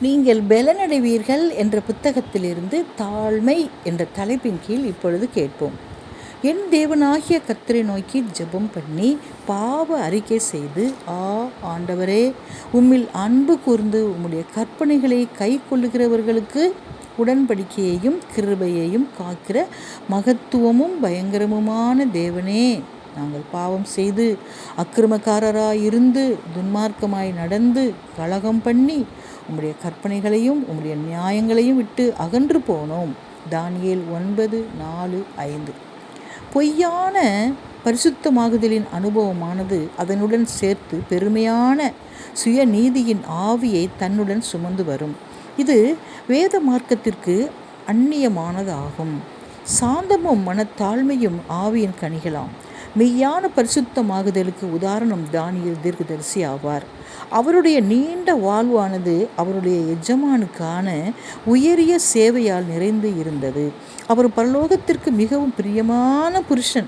நீங்கள் பெலனடைவீர்கள் என்ற புத்தகத்திலிருந்து தாழ்மை என்ற தலைப்பின் கீழ் இப்பொழுது கேட்போம். என் தேவனாகிய கத்திரை நோக்கி ஜெபம் பண்ணி பாவ அறிக்கை செய்து ஆ ஆண்டவரே உம்மில் அன்பு கூர்ந்து உம்முடைய கற்பனைகளை கை கொள்ளுகிறவர்களுக்கு உடன்படிக்கையையும் கிருபையையும் காக்கிற மகத்துவமும் பயங்கரமுமான தேவனே. நாங்கள் பாவம் செய்து அக்கிரமக்காரராய் இருந்து துன்மார்க்கமாய் நடந்து கலகம் பண்ணி உம்முடைய கற்பனைகளையும் உம்முடைய நியாயங்களையும் விட்டு அகன்று போனோம். தானியல் ஒன்பது நாலு ஐந்து. பொய்யான பரிசுத்தமாகுதலின் அனுபவமானது அதனுடன் சேர்த்து பெருமையான சுயநீதியின் ஆவியை தன்னுடன் சுமந்து வரும். இது வேத மார்க்கத்திற்கு அந்நியமானதாகும். சாந்தமும் மனத்தாழ்மையும் ஆவியின் கனிகளாம். மெய்யான பரிசுத்தமாகுதலுக்கு உதாரணம் தானியல் தீர்க்கதரிசி ஆவார். அவருடைய நீண்ட வாழ்வானது அவருடைய எஜமானுக்கான உயரிய சேவையால் நிறைந்து இருந்தது. அவர் பரலோகத்திற்கு மிகவும் பிரியமான புருஷன்.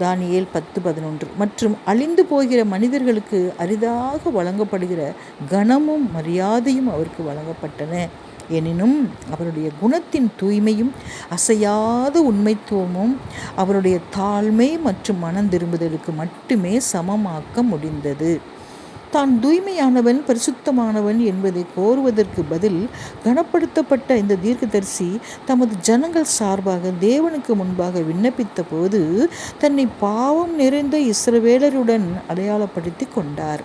தானியேல் பத்து பதினொன்று. மற்றும் அழிந்து போகிற மனிதர்களுக்கு அரிதாக வழங்கப்படுகிற கனமும் மரியாதையும் அவருக்கு வழங்கப்பட்டன. எனினும் அவருடைய குணத்தின் தூய்மையும் அசையாத உண்மைத்துவமும் அவருடைய தாழ்மை மற்றும் மனம் திரும்புதலுக்கு மட்டுமே சமமாக்க முடிந்தது. தான் தூய்மையானவன் பரிசுத்தமானவன் என்பதை கோருவதற்கு பதில் கனப்படுத்தப்பட்ட இந்த தீர்க்கதரிசி தமது ஜனங்கள் சார்பாக தேவனுக்கு முன்பாக விண்ணப்பித்த போது தன்னை பாவம் நிறைந்த இஸ்ரவேலருடன் அடையாளப்படுத்தி கொண்டார்.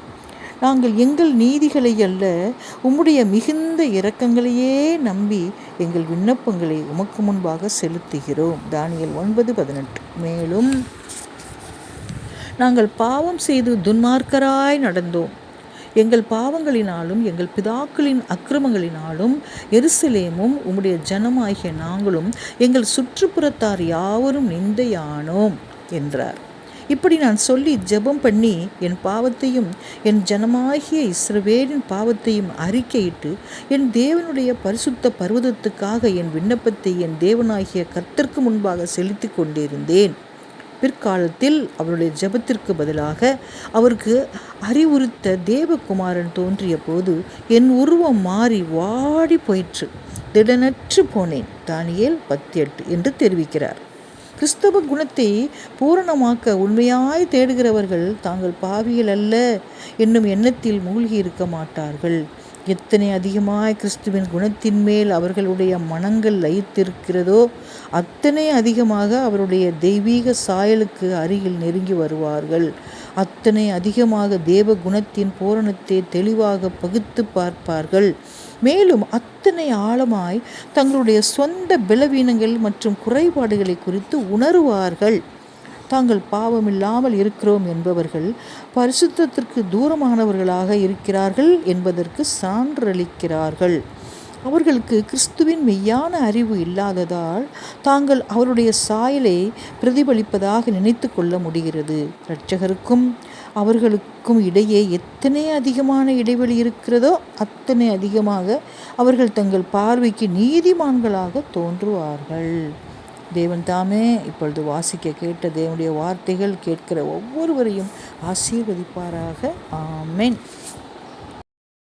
நாங்கள் எங்கள் நீதிகளை அல்ல உம்முடைய மிகுந்த இரக்கங்களையே நம்பி எங்கள் விண்ணப்பங்களை உமக்கு முன்பாக செலுத்துகிறோம். தானியல் ஒன்பது பதினெட்டு. மேலும் நாங்கள் பாவம் செய்து துன்மார்க்கராய் நடந்தோம். எங்கள் பாவங்களினாலும் எங்கள் பிதாக்களின் அக்கிரமங்களினாலும் எருசலேமும் உம்முடைய ஜனமாகிய நாங்களும் எங்கள் சுற்றுப்புறத்தார் யாவரும் நிந்தையானோம் என்றார். இப்படி நான் சொல்லி ஜெபம் பண்ணி என் பாவத்தையும் என் ஜனமாகிய இஸ்ரவேலின் பாவத்தையும் அறிக்கையிட்டு என் தேவனுடைய பரிசுத்த பர்வதத்துக்காக என் விண்ணப்பத்தை என் தேவனாகிய கர்த்தருக்கு முன்பாக செலுத்தி கொண்டிருந்தேன். பிற்காலத்தில் அவருடைய ஜெபத்திற்கு பதிலாக அவருக்கு அறிவுறுத்த தேவகுமாரன் தோன்றிய போது என் உருவம் மாறி வாடி போயிற்று. திடனற்று போனேன். தானியேல் பத்தி எட்டு என்று தெரிவிக்கிறார். கிறிஸ்தவ குணத்தை பூரணமாக்க உண்மையாய் தேடுகிறவர்கள் தாங்கள் பாவிகள் அல்ல என்னும் எண்ணத்தில் மூழ்கி இருக்க மாட்டார்கள். எத்தனை அதிகமாய் கிறிஸ்துவின் குணத்தின் மேல் அவர்களுடைய மனங்கள் லயித்திருக்கிறதோ அத்தனை அதிகமாக அவருடைய தெய்வீக சாயலுக்கு அருகில் நெருங்கி வருவார்கள். அத்தனை அதிகமாக தேவ குணத்தின் பூரணத்தை தெளிவாக பகுத்து பார்ப்பார்கள். மேலும் அத்தனை ஆழமாய் தங்களுடைய சொந்த பலவீனங்கள் மற்றும் குறைபாடுகளை குறித்து உணருவார்கள். தாங்கள் பாவமில்லாமல் இருக்கிறோம் என்பவர்கள் பரிசுத்தத்திற்கு தூரமானவர்களாக இருக்கிறார்கள் என்பதற்கு சான்றளிக்கிறார்கள். அவர்களுக்கு கிறிஸ்துவின் மெய்யான அறிவு இல்லாததால் தாங்கள் அவருடைய சாயலை பிரதிபலிப்பதாக நினைத்து கொள்ள முடிகிறது. இரட்சகருக்கும் அவர்களுக்கும் இடையே எத்தனை அதிகமான இடைவெளி இருக்கிறதோ அத்தனை அதிகமாக அவர்கள் தங்கள் பார்வைக்கு நீதிமான்களாக தோன்றுவார்கள். தேவன் தாமே இப்பொழுது வாசிக்க கேட்ட தேவனுடைய வார்த்தைகள் கேட்கிற ஒவ்வொருவரையும் ஆசீர்வதிப்பாராக. ஆமேன்.